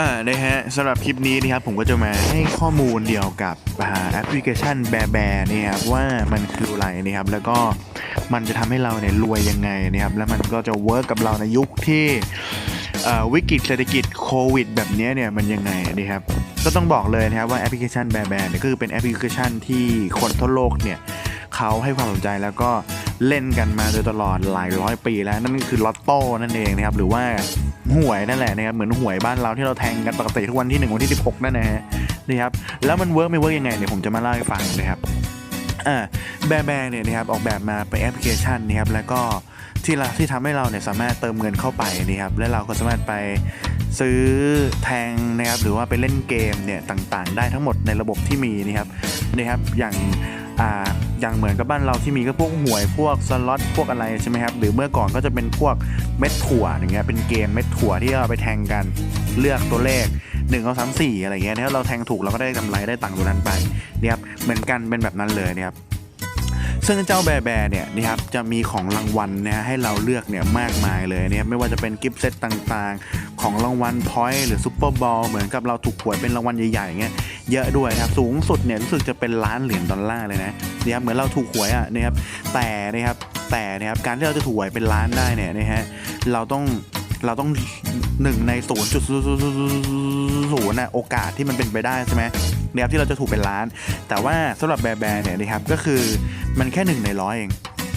อ่านะฮะสำหรับคลิปนี้นะครับผมก็จะมาให้ข้อมูลเกี่ยวกับแอปพลิเคชันแบร์แบร์นะครับว่ามันคืออะไรนะครับแล้วก็มันจะทำให้เราเนี่ยรวยยังไงนะครับแล้วมันก็จะเวิร์กกับเราในยุคที่วิกฤตเศรษฐกิจโควิด แบบนี้เนี่ยมันยังไงนะครับก็ต้องบอกเลยนะครับว่าแอปพลิเคชันแบร์แบร์เนี่ยก็คือเป็นแอปพลิเคชันที่คนทั่วโลกเนี่ยเขาให้ความสนใจแล้วก็ เล่นกันมาโดยตลอดหลายร้อยปีแล้วนั่นก็คือลอตโต้นั่นเองนะครับหรือว่าหวยนั่นแหละนะครับเหมือนหวยบ้านเราที่เราแทงกันปกติทุกวันที่1วันที่ 16นั่นนะฮะนี่ครับแล้วมันเวิร์กไม่เวิร์กยังไงเดี๋ยวผมจะมาเล่าให้ฟังนะครับอ่าแบร์แบร์เนี่ยนะครับออกแบบมาเป็นแอปพลิเคชันนะครับแล้วก็ที่เราที่ทำให้เราเนี่ยสามารถเติมเงินเข้าไปนะครับและเราก็สามารถไปซื้อแทงนะครับหรือว่าไปเล่นเกมเนี่ยต่างๆ ได้ทั้งหมดในระบบที่มีนะครับนะครับอย่างอ่า อย่างเหมือนกับบ้านเราที่มีก็พวกหวยพวกสล็อตพวกอะไรใช่ไหมครับหรือเมื่อก่อนก็จะเป็นพวกเม็ดถั่วอย่างเงี้ยเป็นเกมเม็ดถั่วที่เราไปแทงกันเลือกตัวเลข1นึ่งสามสี่อะไรเงี้ยถ้าเราแทงถูกเราก็ได้กำไรได้ตังค์ตัวนั้นไปเนี่ยครับเหมือนกันเป็นแบบนั้นเลยเนี่ยครับซึ่งเจ้าแบร์แบร์เนี่ยนะครับจะมีของรางวัลนะให้เราเลือกเนี่ยมากมายเลยเนะครับไม่ว่าจะเป็นกิฟต์เซตต่างๆ ของรางวัลพอยต์หรือซูเปอร์บอลเหมือนกับเราถูกหวยเป็นรางวัลใหญ่ๆอย่างเงี้ย เยอะด้วยนะครับ สูงสุดเนี่ยรู้สึกจะเป็นล้านเหรียญดอลลาร์เลยนะนะครับเหมือนเราถูกหวยอะนะครับแต่นะครับแต่นะครับการที่เราจะถูกหวยเป็นล้านได้เนี่ยนะฮะเราต้องเราต้องหนึ่งในศูนย์จุดศูนย์นะโอกาสที่มันเป็นไปได้ใช่ไหมนะครับที่เราจะถูกเป็นล้าน แต่ว่าสำหรับแบร์แบร์เนี่ยนะครับก็คือมันแค่หนึ่งในร้อยเอง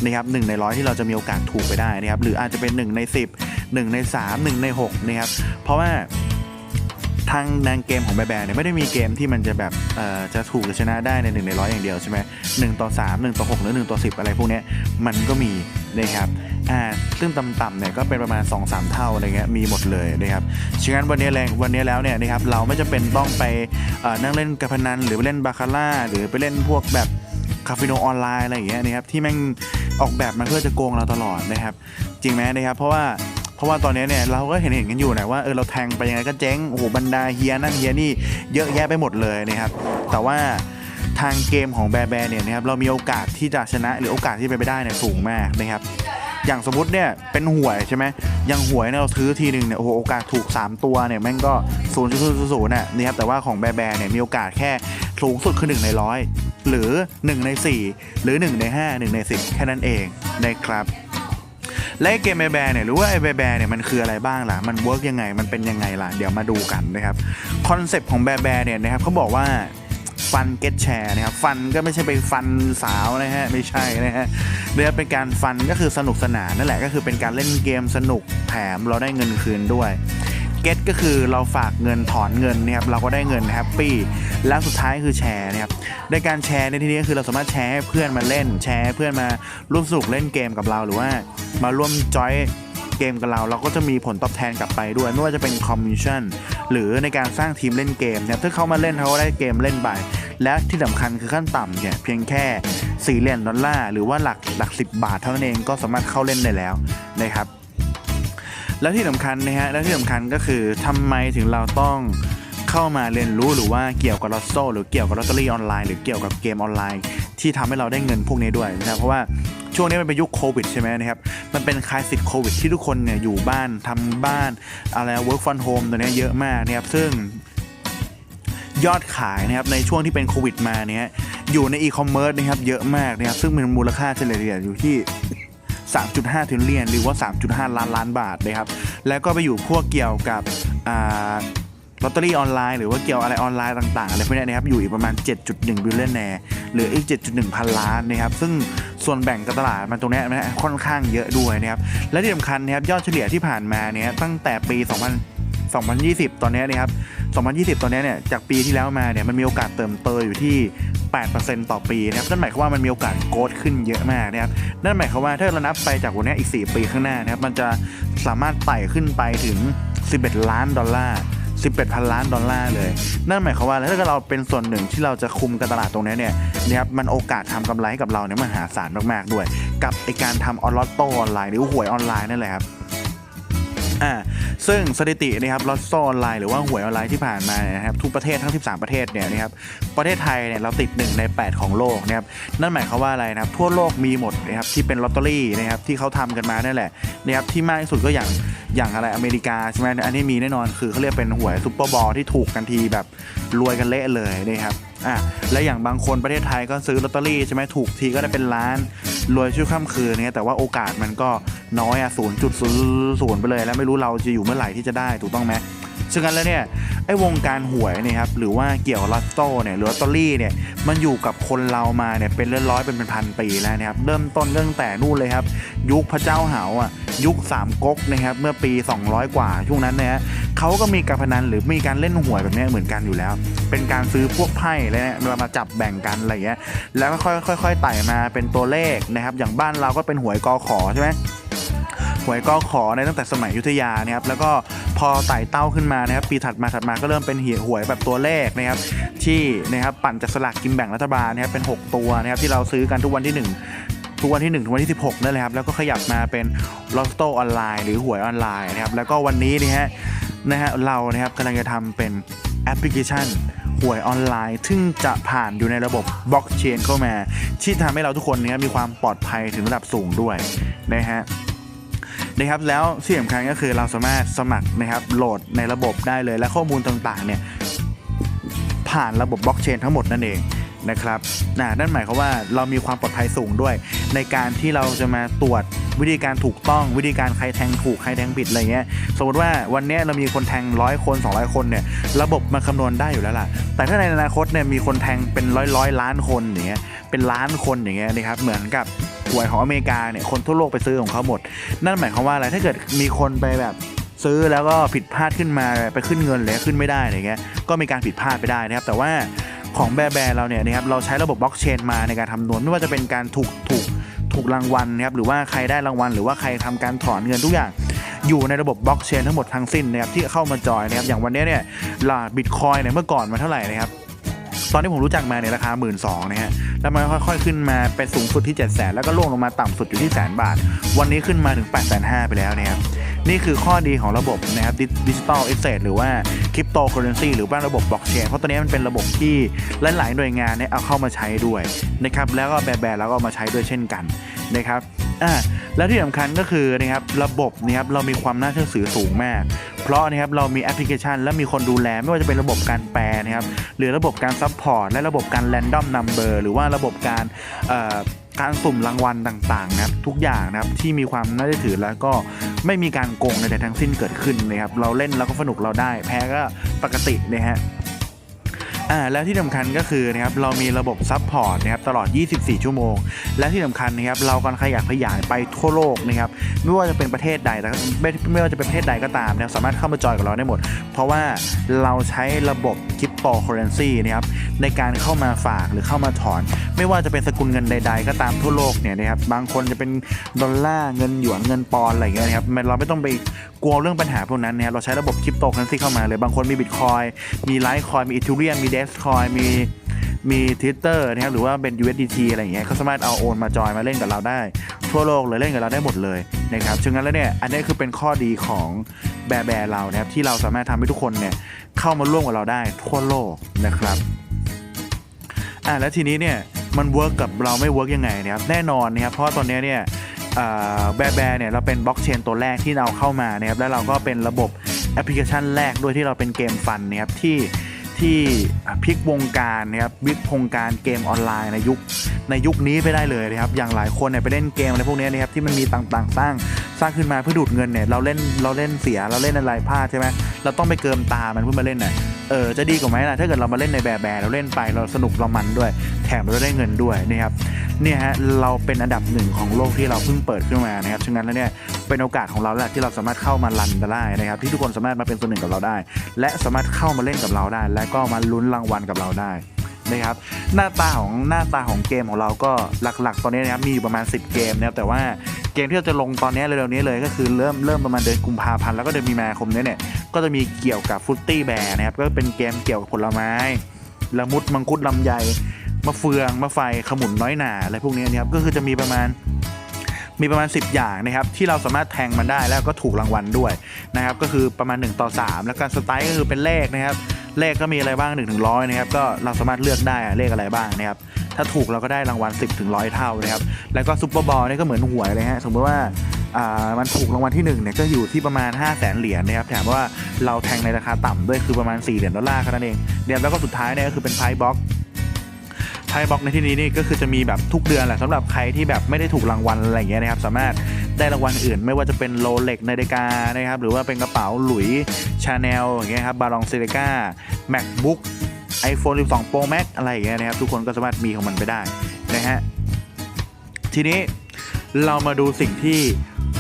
นะครับหนึ่งในร้อยที่เราจะมีโอกาสถูกไปได้นะครับหรืออาจจะเป็นหนึ่งในสิบหนึ่งในสามหนึ่งในหกนะครับเพราะว่า ทางนางเกมของแบแบเนี่ยไม่ได้มีเกมที่มันจะแบบเอ่อจะถูกหรือชนะได้ในหนึ่งในร้อยอย่างเดียวใช่ไหมหนึ่งต่อสามหนึ่งต่อหกหรือหนึ่งต่อสิบอะไรพวกนี้มันก็มีนะครับอ่าซึ่งต่ำๆเนี่ยก็เป็นประมาณ 2-3 เท่าอะไรเงี้ยมีหมดเลยนะครับฉะนั้นวันนี้แรงวันนี้แล้วเนี่ยนะครับเราไม่จำเป็นต้องไปเอ่อนั่งเล่นการพนันหรือไปเล่นบาคาร่าหรือไปเล่นพวกแบบคาสิโนออนไลน์อะไรอย่างเงี้ยนะครับที่แม่งออกแบบมาเพื่อจะโกงเราตลอดนะครับ จริงไหมนะครับ เพราะว่า ราะว่าตอนนี้เนี่ยเราก็เห็นเห็นกันอยู่นะว่าเออเราแทงไปยังไงก็เจ๊งโอ้โหบรรดาเฮียนั่นเฮียนี่เยอะแยะไปหมดเลยนะครับแต่ว่าทางเกมของแบร์แบร์เนี่ยนะครับเรามีโอกาสที่จะชนะหรือโอกาสที่เป็นไปได้เนี่ยสูงมากนะครับอย่างสมมติเนี่ยเป็นหวยใช่ไหมย่างหวยเนี่ยเราซื้อทีหนึ่งเนี่ยโอ้โหโอกาสถูก 3 ตัวเนี่ยแม่งก็0ูนย์ศูนย์น่ะนะครับแต่ว่าของแบร์แบร์เนี่ยมีโอกาสแค่สูงสุดคือ1ในร้อยหรือ 1 ใน 4 หรือ 1 ใน 5 1 ใน 10 แค่นั้นเองนะครับ และเกมแบแบร์เนี่ยหรือว่าไอแบร์แบร์เนี่ยมันคืออะไรบ้างล่ะ มันเวิร์กยังไง มันเป็นยังไงล่ะ เดี๋ยวมาดูกันนะครับ คอนเซปต์ของแบร์แบร์เนี่ยนะครับเขาบอกว่าฟันเก็ตแชร์นะครับฟันก็ไม่ใช่ไปฟันสาวนะฮะไม่ใช่นะฮะเรียกเป็นการฟันก็คือสนุกสนานนั่นแหละก็คือเป็นการเล่นเกมสนุกแถมเราได้เงินคืนด้วย เก็ตก็คือเราฝากเงินถอนเงินนะครับเราก็ได้เงินแฮปปี้แล้วสุดท้ายคือแชร์นะครับในการแชร์ในที่นี้ก็คือเราสามารถแชร์ให้เพื่อนมาเล่น แชร์เพื่อนมาร่วมสนุกเล่นเกมกับเราหรือว่ามาร่วมจอยเกมกับเราเราก็จะมีผลตอบแทนกลับไปด้วย ไม่ว่าจะเป็นคอมมิชชั่นหรือในการสร้างทีมเล่นเกมเนะครับถ้าเขามาเล่นเขาก็ได้เกมเล่นไปและที่สำคัญคือขั้นต่ำเนี่ยเพียงแค่4เหรียญดอลลาร์หรือว่าหลักหลัก 10 บาทเท่านั้นเองก็สามารถเข้าเล่นได้แล้วนะครับ และที่สำคัญนะฮะและที่สำคัญก็คือทำไมถึงเราต้องเข้ามาเรียนรู้หรือว่าเกี่ยวกับลอตโซ่หรือเกี่ยวกับลอตเตอรี่ออนไลน์หรือเกี่ยวกับเกมออนไลน์ ที่ทำให้เราได้เงินพวกนี้ด้วยนะครับเพราะว่าช่วงนี้มันเป็นยุคโควิดใช่ไหมนะครับ มันเป็นคลายสิทธิ์โควิดที่ทุกคนเนี่ยอยู่บ้านทำบ้านอะไร work from home ตัวเนี้ยเยอะมากนะครับ ซึ่งยอดขายนะครับในช่วงที่เป็นโควิดมาเนี่ยอยู่ในอีคอมเมิร์ซนะครับเยอะมากนะครับซึ่งเป็นมูลค่าเฉลี่ยอยู่ที่ 3.5ถึงเหรียญหรือว่า 3.5 ล้านล้านบาทนะครับแล้วก็ไปอยู่พวกเกี่ยวกับลอตเตอรี่ออนไลน์หรือว่าเกี่ยวอะไรออนไลน์ต่างๆอะไรพวกนี้นะครับอยู่อีกประมาณ 7.1 บิลเลนแนร์หรืออีก 7.1 พันล้านนะครับซึ่งส่วนแบ่งการตลาดมันตรงนี้นะค่อนข้างเยอะด้วยนะครับและที่สำคัญนะครับยอดเฉลี่ยที่ผ่านมาเนี่ยตั้งแต่ปี 2000 2020 ตอนนี้นะครับ 2020 ตอนนี้เนี่ยจากปีที่แล้วมาเนี่ยมันมีโอกาสเติมเติมอยู่ที่ 8%ต่อปีนะครับนั่นหมายความว่ามันมีโอกาสโกรธขึ้นเยอะมากนะครับนั่นหมายความว่าถ้าเรานับไปจากวันนี้อีก 4 ปีข้างหน้านะครับมันจะสามารถไต่ขึ้นไปถึง 11 ล้านดอลลาร์11พันล้านดอลลาร์เลย นั่นหมายความว่าถ้าเกิดเราเป็นส่วนหนึ่งที่เราจะคุมการตลาดตรงนี้เนี่ยนะครับมันโอกาสทำกำไรให้กับเราเนี่ยมหาศาลมากๆด้วย กับไอการทำออนลอตโตออนไลน์หรือหวยออนไลน์นั่นแหละครับ่าซึ่งสถิตินะครับลอตโซออนไลน์หรือว่าหวยออนไลน์ที่ผ่านมาเนี่ยนะครับทุกประเทศทั้ง 13 ประเทศเนี่ยนะครับประเทศไทยเนี่ยเราติด 1 ใน 8 ของโลกนะครับนั่นหมายความว่าอะไรนะครับทั่วโลกมีหมดนะครับที่เป็นลอตเตอรี่นะครับที่เขาทำกันมานั่นแหละนะครับที่มากที่สุดก็อย่างอย่างอะไรอเมริกาใช่ไหมอันนี้มีแน่นอนคือเขาเรียกเป็นหวยซุปเปอร์บอลที่ถูกกันทีแบบรวยกันเละเลยนะครับ อะและอย่างบางคนประเทศไทยก็ซื้อลอตเตอรี่ใช่ไหมถูกทีก็ได้เป็นล้านรวยชั่วข้ามคืนเนี่ยแต่ว่าโอกาสมันก็น้อยอะศูนย์จุดศูนย์ศูนย์ไปเลย แล้วไม่รู้เราจะอยู่เมื่อไหร่ที่จะได้ถูกต้องไหม ฉะนั้นแล้วเนี่ยไอ้วงการหวยเนี่ยครับหรือว่าเกี่ยวกับลอตโต้เนี่ยหรือลอตเตอรี่เนี่ยมันอยู่กับคนเรามาเนี่ยเป็นร้อยๆเป็นพันปีแล้วนะครับเริ่มต้นเรื่องแต่นู่นเลยครับ ยุคพระเจ้าเหาอะยุคสามก๊กนะครับเมื่อปี 200 กว่าช่วงนั้นนะฮะเขาก็มีการพนันหรือมีการเล่นหวยแบบนี้เหมือนกันอยู่แล้ว เป็นการซื้อพวกไพ่แล้วเนี่ยเรามาจับแบ่งกันอะไรเงี้ยแล้วค่อยๆค่อยๆไต่มาเป็นตัวเลขนะครับอย่างบ้านเราก็เป็นหวยกอขอใช่ไหม หวยกอขอในตั้งแต่สมัยยุทธยานะครับแล้วก็พอไต่เต้าขึ้นมานะครับปีถัดมาถัดมาก็เริ่มเป็นเหี่ยวยแบบตัวเลขนะครับที่นะครับปั่นจากสลากกินแบ่งรัฐบาลนะครับเป็น 6 ตัวนะครับที่เราซื้อกันทุกวันที่ 1ทุกวันที่ 1 ถึงวันที่ 16นั่นแหละครับแล้วก็ขยับมาเป็นลอตโต้ออนไลน์หรือหวยออนไลน์นะครับแล้วก็วันนี้นี่ฮะนะฮะเรานะครับกำลังจะทำเป็นแอปพลิเคชันหวยออนไลน์ซึ่งจะผ่านอยู่ในระบบบล็อกเชนเข้ามา ที่ทำให้เราทุกคนเนี้มีความปลอดภัยถึงระดับสูงด้วยนะฮะ นะครับแล้วที่สำคัญก็คือเราสามารถสมัครนะครับโหลดในระบบได้เลยและข้อมูลต่างๆเนี่ยผ่านระบบบล็อกเชนทั้งหมดนั่นเอง นะครับนะนั่นหมายความว่าเรามีความปลอดภัยสูงด้วย ในการที่เราจะมาตรวจวิธีการถูกต้องวิธีการใครแทงถูกใครแทงผิดอะไรเงี้ยสมมติว่าวันนี้เรามีคนแทงร้อยคน200 คนเนี่ยระบบมันคำนวณได้อยู่แล้วล่ะ แต่ถ้าในอนาคตเนี่ยมีคนแทงเป็นร้อยร้อยล้านคนอย่างเงี้ยเป็นล้านคนอย่างเงี้ยนะครับเหมือนกับหวยของอเมริกาเนี่ยคนทั่วโลกไปซื้อของเขาหมด นั่นหมายความว่าอะไรถ้าเกิดมีคนไปแบบซื้อแล้วก็ผิดพลาดขึ้นมาไปขึ้นเงินเลยขึ้นไม่ได้อะไรเงี้ยก็มีการผิดพลาดไปได้นะครับแต่ว่า ของแบร์แบร์เราเนี่ยนะครับเราใช้ระบบบล็อกเชนมาในการทำนวนไม่ว่าจะเป็นการถูกถูกถูกรางวัลนะครับหรือว่าใครได้รางวัล หรือว่าใครทำการถอนเงินทุกอย่างอยู่ในระบบบล็อกเชนทั้งหมดทั้งสิ้นนะครับที่เข้ามาจอยนะครับอย่างวันนี้เนี่ยลาบิตคอยเนี่ยเมื่อก่อนมาเท่าไหร่นะครับ ตอนที่ผมรู้จักมาเนี่ยราคา 1 2ื่นนะฮะแล้วมันค่อยๆขึ้นมาเป็นสูงสุดที่7 0 0 0 0แล้วก็ล่วงลงมาต่ำสุดอยู่ที่แสนบาท วันนี้ขึ้นมาถึง8 5 0 0 0ไปแล้วนะครับนี่คือข้อดีของระบบนะครับดิจิตอลเอเซหรือว่าคริปโตเคอเรนซีหรือว่าระบบบล็อกเชนเพราะตัวนี้มันเป็นระบบที่หลายๆหน่วยงานเนี่ยเอาเข้ามาใช้ด้วยนะครับแล้วก็แบร์แบแล้วก็มาใช้ด้วยเช่นกันนะครับอ่าแล้วที่สำคัญก็คือนะครับระบบนะครับเรามีความน่าเชื่อถือสูงมาก เพราะนะครับเรามีแอปพลิเคชัน และมีคนดูแลไม่ว่าจะเป็นระบบการแปลนะครับหรือระบบการซัพพอร์ตและระบบการแรนดอมนัมเบอร์หรือว่าระบบการการสุ่มรางวัลต่างๆนะครับทุกอย่างนะครับที่มีความน่าเชื่อถือแล้วก็ไม่มีการโกงใดๆทั้งสิ้นเกิดขึ้นนะครับเราเล่นแล้วก็สนุกเราได้ แพ้ก็ปกตินะฮะ อ่าแล้วที่สำคัญก็คือนะครับเรามีระบบซัพพอร์ตนะครับตลอด 24 ชั่วโมง และที่สำคัญนะครับเรากำลังขยับขยายไปทั่วโลกนะครับไม่ว่าจะเป็นประเทศใดแต่ไม่ไม่ว่าจะเป็นประเทศใดก็ตามนะสามารถเข้ามาจอยกับเราได้หมด เพราะว่าเราใช้ระบบคริ ปโตเคอเรนซีนะครับในการเข้ามาฝากหรือเข้ามาถอน ไม่ว่าจะเป็นสกุลเงินใด ๆ ก็ตามทั่วโลกเนี่ยนะครับบางคนจะเป็นดอลลาร์เงินหยวนเงินปอนอะไรอย่างเงี้ยนะครับเราไม่ต้องไปกลัวเรื่องปัญหาพวกนั้นนะครับเราใช้ระบบคริปโตเคอเรนซีเข้ามาเลย บางคนมีบิตคอยมีไลท์คอยมีอีทูเรียมมีเดสคอยมี มีทิตเตอร์นะครับหรือว่าเป็น USDT อะไรอย่างเงี้ยเขาสามารถเอาโอนมาจอยมาเล่นกับเราได้ ทั่วโลกเลยเล่นกับเราได้หมดเลยนะครับฉะนั้นแล้วเนี่ยอันนี้คือเป็นข้อดีของแบร์แบร์เรานะครับที่เราสามารถทำให้ทุกคนเนี่ยเข้ามาร่วมกับเราได้ทั่วโลกนะครับอ่าแล้วทีนี้เนี่ยมันเวิร์กกับเราไม่เวิร์กยังไงนะครับแน่นอนนะครับเพราะตอนนี้เนี่ยแบร์แบร์เนี่ยเราเป็นบล็อกเชนตัวแรกที่เราเข้ามานะครับแล้วเราก็เป็นระบบแอปพลิเคชันแรกด้วยที่เราเป็นเกมฟันนะครับที่ ที่พลิกวงการนะครับวิกวงการเกมออนไลน์ในยุคในยุคนี้ไปได้เลยนะครับอย่างหลายคนเนี่ยไปเล่นเกมอะไรพวกนี้นะครับที่มันมีต่างๆสร้างสร้างขึ้นมาเพื่อดูดเงินเนี่ยเราเล่นเราเล่นเสียเราเล่นอะไรพลาดใช่ไหมเราต้องไปเกิมตามันเพื่อมาเล่นน่ะเออจะดีกว่าไหมล่ะถ้าเกิดเรามาเล่นในแบบแบบเราเล่นไปเราสนุกเรามันด้วย แถมเราได้เงินด้วยนะครับเนี่ยฮะเราเป็นอันดับหนึ่งของโลกที่เราเพิ่งเปิดขึ้นมานะครับฉะนั้นแล้วเนี่ยเป็นโอกาสของเราแหละที่เราสามารถเข้ามารันได้นะครับ ที่ทุกคนสามารถมาเป็นส่วนหนึ่งกับเราได้ และสามารถเข้ามาเล่นกับเราได้ และก็มาลุ้นรางวัลกับเราได้ นะครับหน้าตาของหน้าตาของเกมของเราก็หลักๆ ตอนนี้นะครับมีอยู่ประมาณ 10 เกมนะครับแต่ว่าเกมที่เราจะลงตอนนี้เร็วๆนี้เลยก็คือเริ่มเริ่มประมาณเดือนกุมภาพันธ์แล้วก็เดือนมีนาคมนี้เนี่ยก็จะมีเกี่ยวกับฟุตตี้แบร์นะครับก็เป็นเกมเกี่ยวกับผลไม้ละมุดมังคุดลำไยมะเฟืองมะไฟขมุนน้อยหนาอะไรพวกนี้นะครับก็คือจะมีประมาณมีประมาณ 10 อย่างนะครับที่เราสามารถแทงมันได้แล้วก็ถูกรางวัลด้วยนะครับก็คือประมาณ 1 ต่อ 3 แล้วการสไตล์ก็คือเป็นเลขนะครับ เลขก็มีอะไรบ้าง1ถึงร้อยนะครับก็เราสามารถเลือกได้เลขอะไรบ้างนะครับถ้าถูกเราก็ได้รางวัล 10ถึงร้อยเท่านะครับแล้วก็ซุปเปอร์บอลนี่ก็เหมือนหวยเลยฮะสมมติว่าอ่ามันถูกรางวัลที่1เนี่ยก็อยู่ที่ประมาณ 5 0 0แสนเหรียญนะครับถามว่าเราแทงในราคาต่ำด้วยคือประมาณ4เหรียญดอลลาร์แค่นั้นเองเดี๋ยวแล้วก็สุดท้ายเนี่ยก็คือเป็นไพ่บ็อก ไพ่บ็อกในที่นี้นี่ก็คือจะมีแบบทุกเดือนแหละสำหรับใครที่แบบไม่ได้ถูกรางวัลอะไรอย่างเงี้ยนะครับสามารถได้รางวัลอื่น ไม่ว่าจะเป็นโรเล็กนาฬิกานะครับหรือว่าเป็นกระเป๋าหลุยชาแนลอย่างเงี้ยครับบาลองเซเลกา MacBook iPhone 12 Pro Max อะไรอย่างเงี้ยนะครับ ทุกคนก็สามารถมีของมันไปได้นะฮะทีนี้เรามาดูสิ่งที่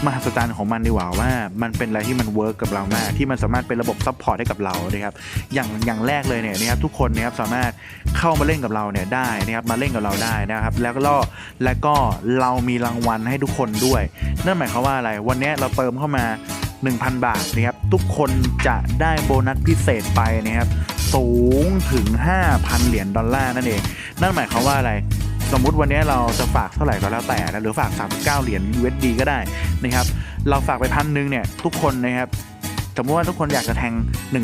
มหัศจรรย์ของมันดีกว่าว่ามันเป็นอะไรที่มันเวิร์กกับเรามาก ที่มันสามารถเป็นระบบซัพพอร์ตให้กับเรานะครับอย่างอย่างแรกเลยเนี่ยนะครับทุกคนนะครับสามารถเข้ามาเล่นกับเราเนี่ยได้นะครับมาเล่นกับเราได้นะครับแล้วก็แล้วก็เรามีรางวัลให้ทุกคนด้วยนั่นหมายความว่าอะไร วันนี้เราเติมเข้ามา 1,000 บาทนะครับทุกคนจะได้โบนัสพิเศษไปนะครับสูงถึง 5,000 เหรียญดอลลาร์นั่นเอง นั่นหมายความว่าอะไร สมมุติวันนี้เราจะฝากเท่าไหร่ก็แล้วแต่นะหรือฝาก 39 เหรียญ USD ก็ได้นะครับ เราฝากไปพันหนึ่งเนี่ยทุกคนนะครับ สมมติว่าทุกคนอยากจะแทง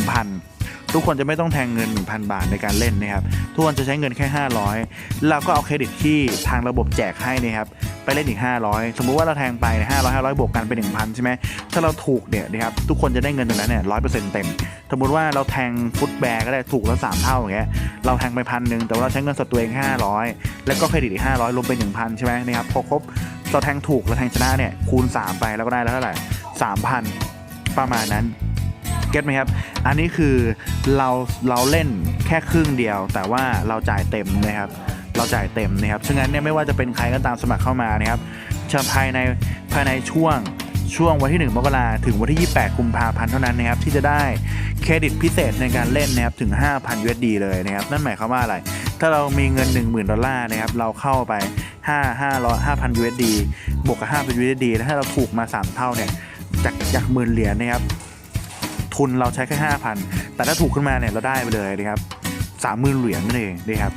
1,000 ทุกคนจะไม่ต้องแทงเงิน 1,000 บาทในการเล่นนะครับ ทุกคนจะใช้เงินแค่ 500 เราก็เอาเครดิตที่ทางระบบแจกให้นะครับ ไปเล่นอีก 500 สมมุติว่าเราแทงไป 500 500 บวกกันเป็น 1,000 ใช่ไหม ถ้าเราถูกเนี่ยนะครับ ทุกคนจะได้เงินตรงนั้นเนี่ย100%เปอร์เซ็นต็ม สมมติว่าเราแทงฟุตแบร์ก็ได้ถูกแล้ว3เท่าอย่างเงี้ย เราแทงไปพันหนึ่งแต่ว่าเราใช้เงินสดตัวเอง 500 แล้วก็เครดิตอีก 500 รวมเป็น 1,000 ใช่ไหมนะครับ พอครบเราแทงถูกเราแทงชนะเนี่ยคูณ 3 ไปแล้วก็ได้แล้วเท่าไหร่3,000 ประมาณนั้น เก็ตไหมครับ อันนี้คือเราเราเล่นแค่ครึ่งเดียว แต่ว่าเราจ่ายเต็มนะครับ เราจ่ายเต็มนะครับ ฉะนั้นเนี่ยไม่ว่าจะเป็นใครก็ตามสมัครเข้ามานะครับเฉพาะภายในภายในช่วงช่วงวันที่ 1 มกราถึงวันที่ 28 กุมภาพันธ์เท่านั้นนะครับ ที่จะได้เครดิตพิเศษในการเล่นนะครับถึง 5,000 USD เลยนะครับ นั่นหมายความว่าอะไร ถ้าเรามีเงิน 10,000 ดอลลาร์นะครับ เราเข้าไป 5 500 5,000 USD บวกกับ 5,000 USD แล้วถ้าเราถูกมา 3 เท่าเนี่ยจากจากหมื่นเหรียญนะครับ ทุนเราใช้แค่ห้าพันแต่ถ้าถูกขึ้นมาเนี่ยเราได้ไปเลยนะครับสามหมื่นเหรียญนั่นเองนะครับ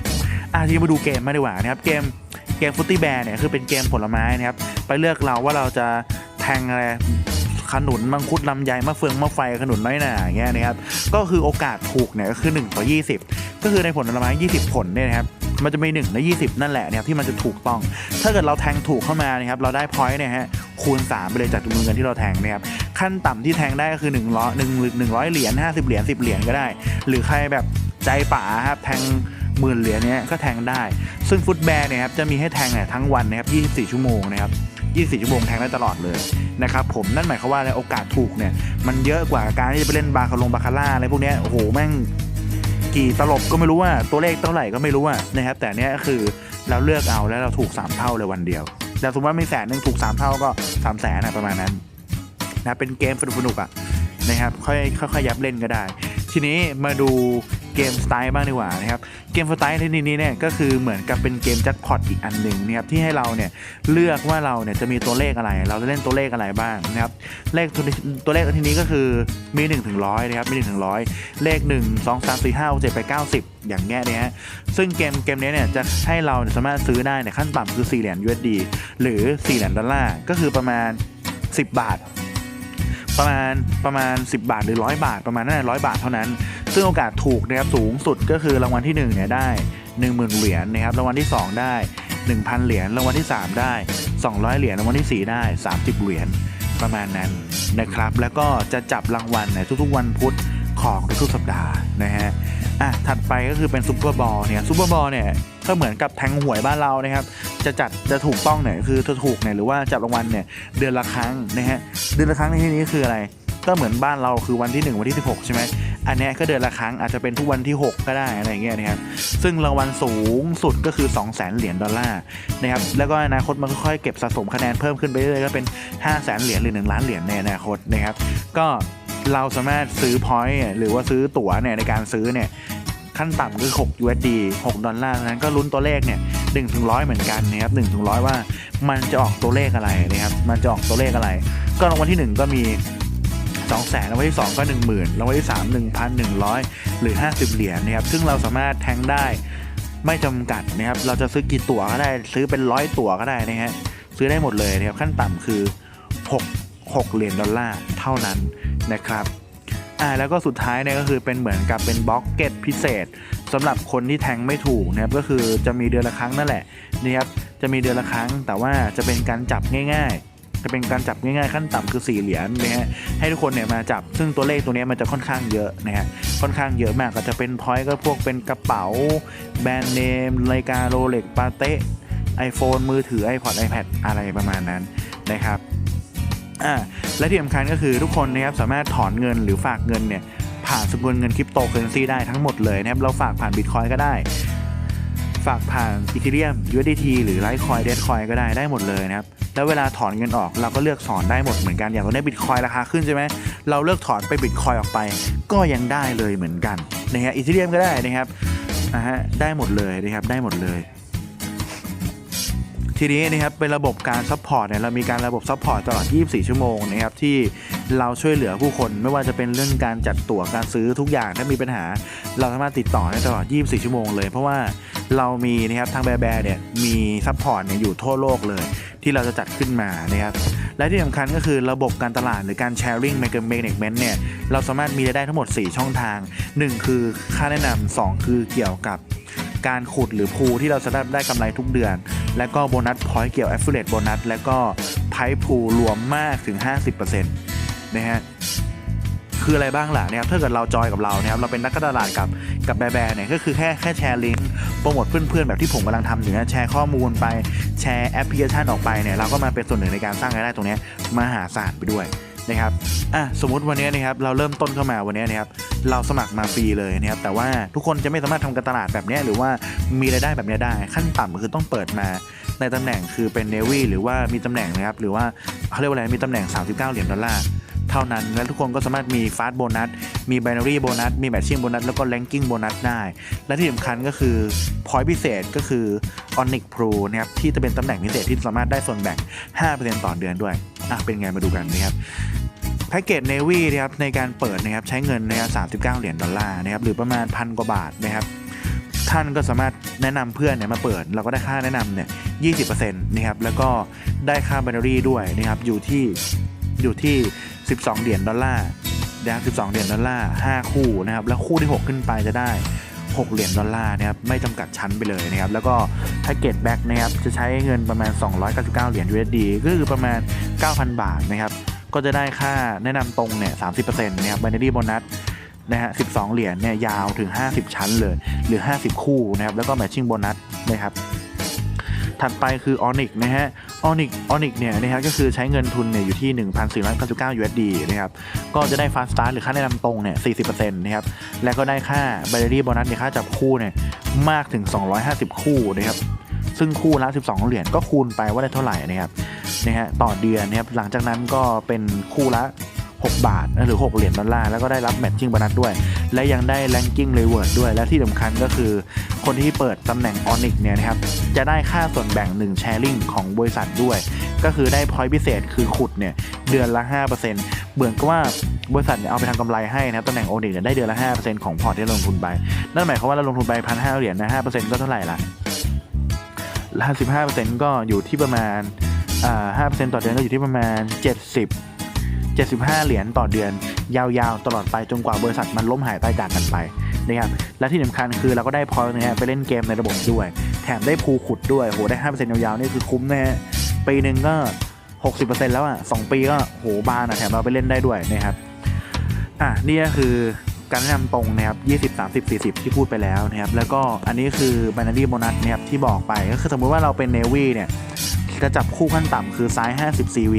อะทีนี้มาดูเกมมาดีกว่านะครับเกมเกมฟุตตี้แบร์เนี่ยคือเป็นเกมผลไม้นะครับไปเลือกเราว่าเราจะแทงอะไรขนุนมังคุดลำไยมะเฟืองมะไฟขนุนน้อยหนาอย่างเงี้ยนะครับก็คือโอกาสถูกเนี่ยก็คือ1ต่อ20 ก็คือในผลไม้ 20 ผลเนี่ยนะครับ มันจะมี1ใน20 นั่นแหละนะครับที่มันจะถูกต้อง ถ้าเกิดเราแทงถูกเข้ามานะครับเราได้พอยต์เนี่ยฮะคูณ 3 ไปเลยจากจำนวนเงินที่เราแทงนะครับขั้นต่ำที่แทงได้ก็คือ1ร้อยหนึ่งหรือหนึ่งร้อยเหรียญ50เหรียญ10เหรียญก็ได้ หรือใครแบบใจป่าครับแทงหมื่นเหรียญเนี้ยก็แทงได้ ซึ่งฟุตแบร์เนี่ยครับจะมีให้แทงเนี่ยทั้งวันนะครับ24 ชั่วโมงนะครับ24 ชั่วโมงแทงได้ตลอดเลยนะครับผมนั่นหมายความว่าอะไรโอกาสถูกเนี่ยมันเยอะกว่าการที่จะไปเล่นบาคาลงบาคาร่าอะไรพวกนี้โอ้โหแม่ง กี่ตลบก็ไม่รู้ว่าตัวเลขเท่าไหร่ก็ไม่รู้อะนะครับแต่เนี้ยคือเราเลือกเอาแล้วเราถูก 3 เท่าเลยวันเดียวแต่สมมติว่ามีแสนหนึ่งถูก 3 เท่าก็3ามแสนอะประมาณนั้นนะเป็นเกมสนุกๆอะนะครับค่อยค่อยๆยับเล่นก็ได้ ทีนี้มาดู เกมสไตล์บ้างดีกว่านะครับเกมสไตล์ในที่นี้เนี่ยก็คือเหมือนกับเป็นเกมแจ็คพอตอีกอันหนึ่งนะครับที่ให้เราเนี่ยเลือกว่าเราเนี่ยจะมีตัวเลขอะไร เราจะเล่นตัวเลขอะไรบ้างนะครับเลขตัวเลขที่นี้ก็คือมี1ถึงร้อยนะครับมี1ถึงร้อยเลข 1 2 3 4 5 6 7ไป90 อย่างเงี้ยนี่ยฮะซึ่งเกมเกมนี้เนี่ยจะให้เราสามารถซื้อได้เนี่ยขั้นต่ำคือ4เหรียญ USD หรือ4เหรียญดอลลาร์ก็คือประมาณ 10 บาทประมาณประมาณ 10 บาทหรือ 100 บาทประมาณนั้นร้อยบาทเท่านั้น ซึ่งโอกาสถูกนะครับสูงสุดก็คือรางวัลที่1เนี่ยได้ 10,000 เหรียญนะครับรางวัลที่ 2 ได้ 1,000 เหรียญรางวัลที่ 3 ได้ 200 เหรียญรางวัลที่ 4 ได้ 30 เหรียญประมาณนั้นนะครับ แล้วก็จะจับรางวัลในทุกๆ วันพุธของทุกๆสัปดาห์นะฮะอะถัดไปก็คือเป็นซูเปอร์บอลเนี่ยซูเปอร์บอลเนี่ยก็เหมือนกับแทงหวยบ้านเรานะครับ จะจัดจะถูกต้องเนี่ยคือจะถูกเนี่ยหรือว่าจับรางวัลเนี่ยเดือนละครั้งนะฮะเดือนละครั้งในที่นี้คืออะไร ก็เหมือนบ้านเราคือวันที่ 1 วันที่ 16 ใช่ไหมอันนี้ก็เดือนละครั้งอาจจะเป็นทุกวันที่ 6 ก็ได้อะไรเงี้ยนะครับซึ่งรางวัลสูงสุดก็คือ 2 0 0 0 0 0เหรียญดอลลาร์นะครับแล้วก็อนาคตมันก็ค่อยๆเก็บสะสมคะแนนเพิ่มขึ้นไปเรื่อยๆก็เป็น 5 0 0 0 0 0เหรียญหรือ 1 ล้านเหรียญในอนาคตนะครับก็เราสามารถซื้อพอยต์หรือว่าซื้อตั๋วเนี่ยในการซื้อเนี่ยขั้นต่ำคือ6 USD 6 ดอลลาร์นั้นก็ลุ้นตัวเลขเนี่ย1ถึง100เหมือนกันนะครับ1ถึง100ว่ามันจะออกตัวเลขอะไรนะครับมันจะออกตัวเลขอะไร ก็รางวัลที่ 1 ก็มี 2 0 0 0 0รางวัลที่ 2 ก็ 10,000รางวัลที่ 3 1,100 หรือ 50 เหรียญนะครับ ซึ่งเราสามารถแทงได้ไม่จำกัดนะครับ เราจะซื้อกี่ตั๋วก็ได้ ซื้อเป็นร้อยตั๋วก็ได้นะฮะ ซื้อได้หมดเลยนะครับ ขั้นต่ำคือ 6 6 เหรียญดอลลาร์เท่านั้นนะครับอ่าแล้วก็สุดท้ายเนี่ยก็คือเป็นเหมือนกับเป็นบล็อกเก็ตพิเศษสำหรับคนที่แทงไม่ถูกนะครับก็คือจะมีเดือนละครั้งนั่นแหละนะครับจะมีเดือนละครั้งแต่ว่าจะเป็นการจับง่าย ๆ จะเป็นการจับง่ายๆขั้นต่ำคือ 4 เหรียญนะฮะให้ทุกคนเนี่ยมาจับซึ่งตัวเลขตัวนี้มันจะค่อนข้างเยอะนะฮะค่อนข้างเยอะมากก็จะเป็นพอยต์ก็พวกเป็นกระเป๋า แบรนด์เนมนาฬิกาโรเล็กปาเต้ iPhone มือถือ iPod iPad อะไรประมาณนั้นนะครับอ่าและที่สำคัญก็คือทุกคนนะครับสามารถถอนเงินหรือฝากเงินเนี่ยผ่านสกุลเงินคริปโตเคอเรนซีได้ทั้งหมดเลยนะครับเราฝากผ่านบิตคอยก็ได้ ฝากผ่านอีเทเรียม USDT หรือไลท์คอยเดทคอยก็ได้ได้หมดเลยนะครับแล้วเวลาถอนเงินออกเราก็เลือกถอนได้หมดเหมือนกันอย่างตอนนี้บิตคอยราคาขึ้นใช่ไหมเราเลือกถอนไปบิตคอยออกไป ก็ยังได้เลยเหมือนกันนะฮะอีเทเรียมก็ได้นะครับนะฮะได้หมดเลยนะครับได้หมดเลย ทีนี้นะครับเป็นระบบการซัพพอร์ตเนี่ยเรามีการระบบซัพพอร์ตตลอด 24 ชั่วโมงนะครับที่เราช่วยเหลือผู้คนไม่ว่าจะเป็นเรื่องการจัดตั๋วการซื้อทุกอย่างถ้ามีปัญหา เราสามารถติดต่อได้ตลอด 24 ชั่วโมงเลย เพราะว่าเรามีนะครับทางแบร์แบร์เนี่ยมีซัพพอร์ตเนี่ยอยู่ทั่วโลกเลย ที่เราจะจัดขึ้นมานะครับและที่สำคัญก็คือระบบการตลาดหรือการแชร์ r ิ n g management เนี่ยเราสามารถมีรายได้ทั้งหมด 4 ช่องทาง 1 คือค่าแนะนำสองคือเกี่ยวกับ การขุดหรือพูที่เราจะได้ได้กำไรทุกเดือน และก็โบนัสพอยต์เกี่ยว affiliate โบนัสและก็ไพ่พูรวมมากถึง 50%นะฮะคืออะไรบ้างล่ะนะครับถ้าเกิดเราจอยกับเรานะครับเราเป็นนักกรตลาดกับกับแบร์แบร์เนี่ยก็คือแค่แค่แชร์ลิงก์โปรโมทเพื่อนๆ แบบที่ผมกำลังทำอยู่นะแชร์ข้อมูลไปแชร์แอปพลิเคชันออกไปเนี่ยเราก็มาเป็นส่วนหนึ่งในการสร้างรายได้ตรงนี้มหาศาลไปด้วย นะครับอะสมมุติวันนี้นะครับเราเริ่มต้นเข้ามาวันนี้นะครับเราสมัครมาฟรีเลยนะครับแต่ว่าทุกคนจะไม่สามารถทำการตลาดแบบนี้หรือว่ามีรายได้แบบนี้ได้ ขั้นต่ำคือต้องเปิดมาในตำแหน่งคือเป็นเนวีหรือว่ามีตำแหน่งนะครับหรือว่าเขาเรียกว่าอะไรมีตำแหน่ง 39 เหรียญดอลลาร์ เท่านั้น และทุกคนก็สามารถมีฟาสต์โบนัส มี b บ n a r y โบนัส มีแมทชิ่งโบนัส แล้วก็แ a งกิ้งโบนัสได้ และที่สำคัญก็คือพอยต์พิเศษก็คือ Onyx Pro นะครับที่จะเป็นตำแหน่งพิเศษที่สามารถได้ส่วนแบ่ง 5%ต่อเดือนด้วยอะเป็นไงมาดูกันนะครับแพ็กเกจ Navy นะครับในการเปิดนะครับใช้เงินนะครับ39 เหรียญดอลลาร์นะครับหรือประมาณพันกว่าบาทนะครับท่านก็สามารถแนะนำเพื่อนเนี่ยมาเปิด เราก็ได้ค่าแนะนำเนี่ย20%นะครับแล้วก็ได้ค่าแบตเตอรี่ด้วยนะครับอยู่ที่อยู่ที่12 เหรียญดอลลาร์นะครับ12 เหรียญดอลลาร์5คู่นะครับ แล้วคู่ที่ 6 ขึ้นไปจะได้ 6 เหรียญดอลลาร์นะครับ ไม่จำกัดชั้นไปเลยนะครับ แล้วก็แพ็กเกจแบ็กนะครับ จะใช้เงินประมาณ 299 เหรียญ USD ก็คือประมาณ 9,000 บาทนะครับ ก็จะได้ค่าแนะนำตรงเนี่ย30%นะครับ b บ n a r y bonus นะฮะ 12 เหรียญเนี่ยยาวถึง 50 ชั้นเลย หรือ 50 คู่นะครับ แล้วก็ matching bonus นะครับ ถัดไปคือ Onyx นะฮะ Onyx Onyx เนี่ยนะครับก็คือใช้เงินทุนเนี่ยอยู่ที่ 1,499 USD นะครับก็จะได้ fast start หรือค่าแนะนำตรงเนี่ย 40%นะครับแล้วก็ได้ค่า b บ n a r y bonus ในค่าจับคู่เนี่ยมากถึง 250 คู่นะครับซึ่งคู่ละ 12 เหรียญก็คูณไปว่าได้เท่าไหร่นะครับนะฮะต่อเดือนนะครับหลังจากนั้นก็เป็นคู่ละ 6 บาทหรือ 6 เหรียญดอลลาร์แล้วก็ได้รับแมทชิ่งโบนัสด้วย และยังได้ ranking reward ด้วย และที่สำคัญก็คือคนที่เปิดตำแหน่ง Onyx เนี่ยนะครับจะได้ค่าส่วนแบ่ง1 sharing ของบริษัทด้วย ก็คือได้ point พิเศษคือขุดเนี่ยเดือนละ 5%เหมือนกับว่าบริษัทเนี่ยเอาไปทำกำไรให้นะครับตำแหน่ง Onyx เนี่ยได้เดือนละ 5%ของพอร์ตที่ลงทุนไป นั่นหมายความว่าเราลงทุนไปพันห้าเหรียญนะ5%ก็เท่าไหร่ละห้าสิบห้าเปอร์เซ็นต์ก็อยู่ที่ประมาณห้าเปอร์เซ็นต์ต่อเดือนก็อยู่ที่ประมาณเจ็ดสิบ เจ็ดสิบห้าเหรียญต่อเดือน ยาวๆ ตลอดไปจนกว่าบริษัทมันล้มหายตายจากกันไปนะครับและที่สำคัญคือเราก็ได้พอยเนี่ยไปเล่นเกมในระบบด้วย แถมได้ภูขุดด้วยโหได้ห้าเปอร์เซ็นต์ยาวๆ นี่คือคุ้มนะฮะปีหนึ่งก็หกสิบเปอร์เซ็นต์แล้วอะสองปีก็โหบานอะแถมเราไปเล่นได้ด้วยนะครับอะนี่ก็คือการแนะนำตรงนะครับ 20 30 40 ที่พูดไปแล้วนะครับแล้วก็อันนี้คือ binary bonus นะครับที่บอกไปก็คือสมมุติว่าเราเป็น navy เนี่ย จะจับคู่ขั้นต่ำคือซ้าย 50 CV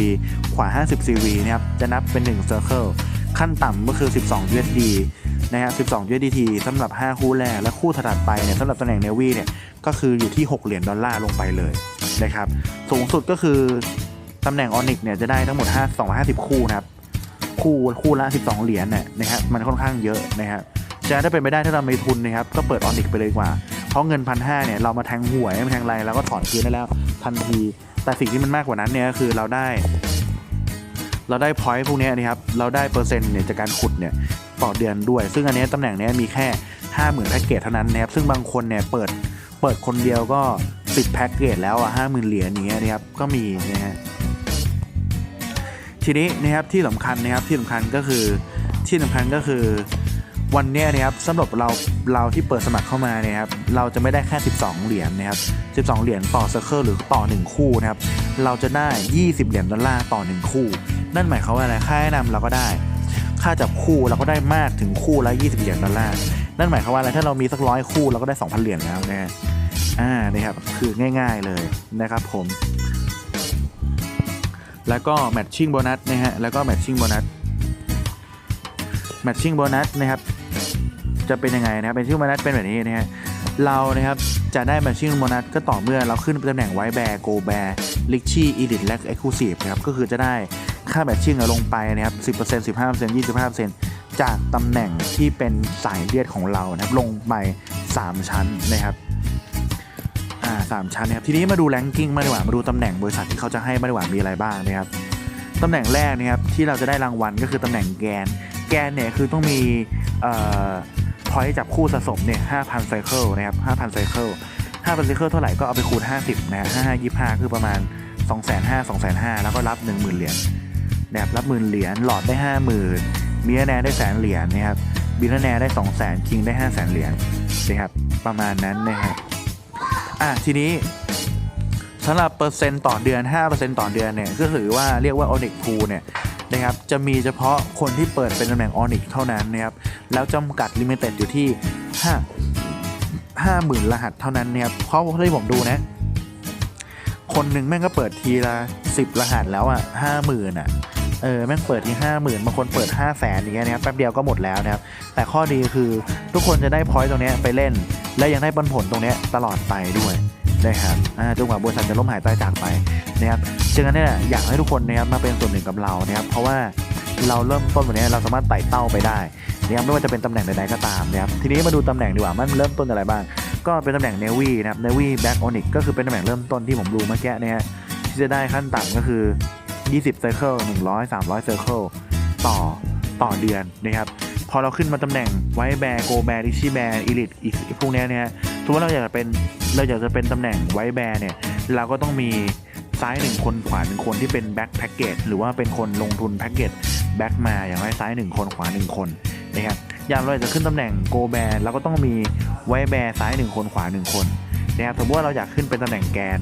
ขวา 50 CV นะครับจะนับเป็น1 circle ขั้นต่ำก็คือ 12 USD นะครับ12 USDT สำหรับ 5 คู่แรก และคู่ถัดไปเนี่ยสำหรับตำแหน่ง navy เนี่ยก็คืออยู่ที่ 6 เหรียญดอลลาร์ลงไปเลยนะครับสูงสุดก็คือตำแหน่ง onyx เนี่ยจะได้ทั้งหมด 5 250 คู่นะครับคู่คู่ละ 12 เหรียญเนี่ยนะครับมันค่อนข้างเยอะนะครับจะถ้เป็นไปได้ถ้าเรามีทุนนะครับก็เปิดออนิกไปเลยดีกว่า เพราะเงินพันห้าเนี่ยเรามาแทงหวยมาแทงอะไรเราก็ถอนคืนได้แล้วทันที แต่สิ่งที่มันมากกว่านั้นเนี่ยก็คือเราได้ เราได้พอยต์พวกนี้นะครับเราได้เปอร์เซ็นต์เนี่ยจากการขุดเนี่ยต่อเดือนด้วย ซึ่งอันนี้ตำแหน่งเนี้ยมีแค่ห้าหมื่นแพ็กเกจเท่านั้นนะครับซึ่งบางคนเนี่ยเปิดเปิดคนเดียวก็ 10แพ็กเกจแล้วอะห้าหมื่นเหรียญอย่างเงี้ยนะครับก็มีนะฮะทีนี้นะครับที่สำคัญนะครับที่สำคัญก็คือที่สำคัญก็คือ วันนี้นะครับสำหรับเราเราที่เปิดสมัครเข้ามาเนี่ยครับเราจะไม่ได้แค่ 12 เหรียญนะครับ 12 เหรียญต่อเซอร์เคิลหรือต่อ 1 คู่นะครับเราจะได้ 20 เหรียญดอลลาร์ต่อ 1 คู่ นั่นหมายความว่าอะไรค่าแนะนำเราก็ได้ ค่าจับคู่เราก็ได้มากถึงคู่ละ 20 เหรียญดอลลาร์นั่นหมายความว่าอะไรถ้าเรามีสักร้อยคู่เราก็ได้ 2,000 เหรียญแล้วนะฮะอ่านี่ครับคือง่ายๆเลยนะครับผม แล้วก็แมทชิ่งโบนัสนะฮะแล้วก็แมทชิ่งโบนัสแมทชิ่งโบนัสนะครับ จะเป็นยังไงนะครับเป็นชิ่งโบนัสเป็นแบบนี้นะฮะเรานะครับจะได้แมทชิ่งโบนัสก็ต่อเมื่อเราขึ้นตำแหน่งไวแบร์โกแบร์ลิชชี่อีดิทและเอ็กซ์คลูซีฟนะครับก็คือจะได้ค่าแมทชิ่งลงไปนะครับ 10% 15% 25%จากตำแหน่งที่เป็นสายเลือดของเรานะครับลงไป 3 ชั้นนะครับอ่าสามชั้นนะครับทีนี้มาดูแรงกิ้งมาดีกว่ามาดูตำแหน่งบริษัทที่เขาจะให้มาดีกว่ามีอะไรบ้างนะครับตำแหน่งแรกนะครับที่เราจะได้รางวัลก็คือตำแหน่งแกน แกนเนี่ยคือต้องมีเอ่อ พอยต์จับคู่สะสมเนี่ย5,000ไซเคิลนะครับ5,000ไซเคิล5,000ไซเคิลเท่าไหร่ก็เอาไปคูณ 50นะ55 25 คือประมาณ 2 5 0 0 0 2,500 แล้วก็รับ 10,000 เหรียญนะครับรับหมื่นเหรียญหลอดได้ 50,000มีคะแนนได้แสนเหรียญนะครับบิลแนนได้ 200,000คิงได้500,000เหรียญนะครับประมาณนั้นนะฮะอะทีนี้สำหรับเปอร์เซ็นต์ต่อเดือน 5%ต่อเดือนเนี่ยก็ถือว่าเรียกว่า Onyx Pool เนี่ย นะครับจะมีเฉพาะคนที่เปิดเป็นตำแหน่งออนิกเท่านั้นนะครับแล้วจำกัดลิมิเต็ดอยู่ที่ 5 5หมื่นรหัสเท่านั้นนะครับเพราะที่ผมดูนะ คนหนึ่งแม่งก็เปิดทีละ 10 รหัสแล้วอะห้าหมื่นอะเออแม่งเปิดที่ห้าหมื่นบางคนเปิด5 0 0แสนอย่างเงี้ยนะครับแป๊บเดียวก็หมดแล้วนะครับแต่ข้อดีคือทุกคนจะได้พอยต์ตรงนี้ไปเล่น และยังได้ปันผลตรงนี้ตลอดไปด้วย นะครับจนกว่าบริษัทจะล้มหายตายจากไปนะครับฉะนั้นเนี่ยอยากให้ทุกคนนะครับมาเป็นส่วนหนึ่งกับเรานะครับเพราะว่าเราเริ่มต้นวันนี้เราสามารถไต่เต้าไปได้นะครับไม่ว่าจะเป็นตำแหน่งใดๆก็ตามนะครับทีนี้มาดูตำแหน่งดีกว่ามันเริ่มต้นอะไรบ้าง ก็เป็นตำแหน่งเนวี่นะครับเนวี่แบ็กออนิกก็คือเป็นตำแหน่งเริ่มต้นที่ผมดูเมื่อกี้นะฮะที่จะได้ขั้นต่ำก็คือ 20ไซเคิล100 300ไซเคิลต่อต่อเดือนนะครับ อเราขึ้นมาตำแหน่งไวแบร์โกแบร์ดิชี่แบร์อีลิทอีกพวกนี้ยเนี่ยสมมติเราอยากจะเป็นเราอยากจะเป็นตำแหน่งไวแบร์เนี่ยเราก็ต้องมีซ้ายหนึ่งคนขวาหนึ่งคนที่เป็นแบ็คแพ็กเกจหรือว่าเป็นคนลงทุนแพ็กเกจแบ็คมาอย่างไรซ้ายหนึ่งคนขวาหนึ่งคนนะครับอย่างเราอยากจะขึ้นตำแหน่งโกแบร์เราก็ต้องมีไวแบร์ซ้ายหนึ่งคนขวาหนึ่งคนนะครับสมมติว่าเราอยากขึ้นเป็นตำแหน่งแกน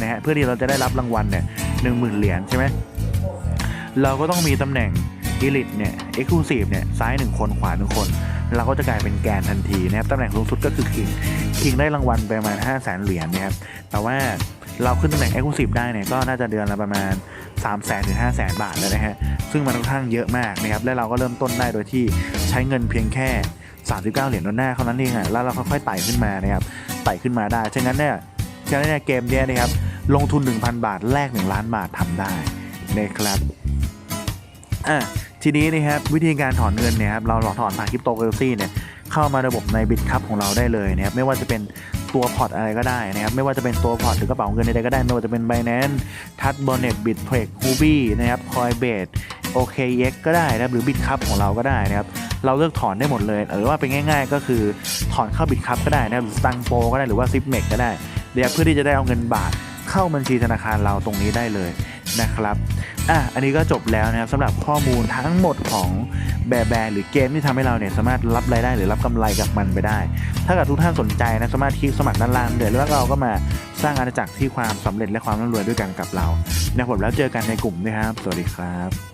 นะฮะเพื่อที่เราจะได้รับรางวัลเนี่ยหนึ่งหมื่นเหรียญใช่ไหมเราก็ต้องมีตำแหน่ง อีลิทเนี่ยเอ็กซ์คลูซีฟเนี่ยซ้ายหนึ่งคนขวาหนึ่งคน เราก็จะกลายเป็นแกนทันทีนะครับตำแหน่งสูงสุดก็คือคิงคิงได้รางวัลไปประมาณ 5 0 0แสนเหรียญนะครับแต่ว่าเราขึ้นตำแหน่ง Exclusive ได้เนี่ยก็น่าจะเดือนละประมาณ 3 0 0 0 0 0 ถึง 5 0 0 0 0 0 บาทแล้วนะฮะซึ่งมันค่อนข้างเยอะมากนะครับและเราก็เริ่มต้นได้โดยที่ใช้เงินเพียงแค่ 39 เหรียญดอลลาร์เท่านั้นเองอะแล้วเราค่อยๆไต่ขึ้นมานะครับไต่ขึ้นมาได้ฉะนั้นเนี่ยฉะนั้นเนี่ยเกมเนี้ยนะครับลงทุน 1,000 บาทแลก1ล้านบาททำได้นะครับอะ ทีนี้นะครับวิธีการถอนเงินเนี่ยครับเราหลอกถอนผ่านคริปโตเคอเรนซีเนี่ยเข้ามาระบบในบิตคัพของเราได้เลยนะครับไม่ว่าจะเป็นตัวพอร์ตอะไรก็ได้นะครับไม่ว่าจะเป็นตัวพอร์ตหรือกระเป๋าเงินใดๆก็ได้ไม่ว่าจะเป็น Binance ทัชบอลเน็ตบิตเทรดฮูบี้นะครับคอยเบส OKX ก็ได้นะครับหรือบิตคัพของเราก็ได้นะครับเราเลือกถอนได้หมดเลยหรือว่าเป็นง่าย ๆ ก็คือถอนเข้าบิตคัพก็ได้นะครับหรือสตังโปก็ได้หรือว่าซิปเมกก็ได้เดี๋ยวเพื่อที่จะได้เอาเงินบาทเข้าบัญชีธนาคารเราตรงนี้ได้เลยนะครับ อะอันนี้ก็จบแล้วนะครับสำหรับข้อมูลทั้งหมดของแบร์แบร์หรือเกมที่ทำให้เราเนี่ยสามารถรับรายได้หรือรับกำไรกับมันไปได้ ถ้าเกิดทุกท่านสนใจนะสามารถคลิกสมัครด้านล่างเดี๋ยวแล้วเราก็มาสร้างอาณาจักรที่ความสำเร็จและความร่ำรวยด้วยกันกับเรานะครับผมแล้วเจอกันในกลุ่มนะครับสวัสดีครับ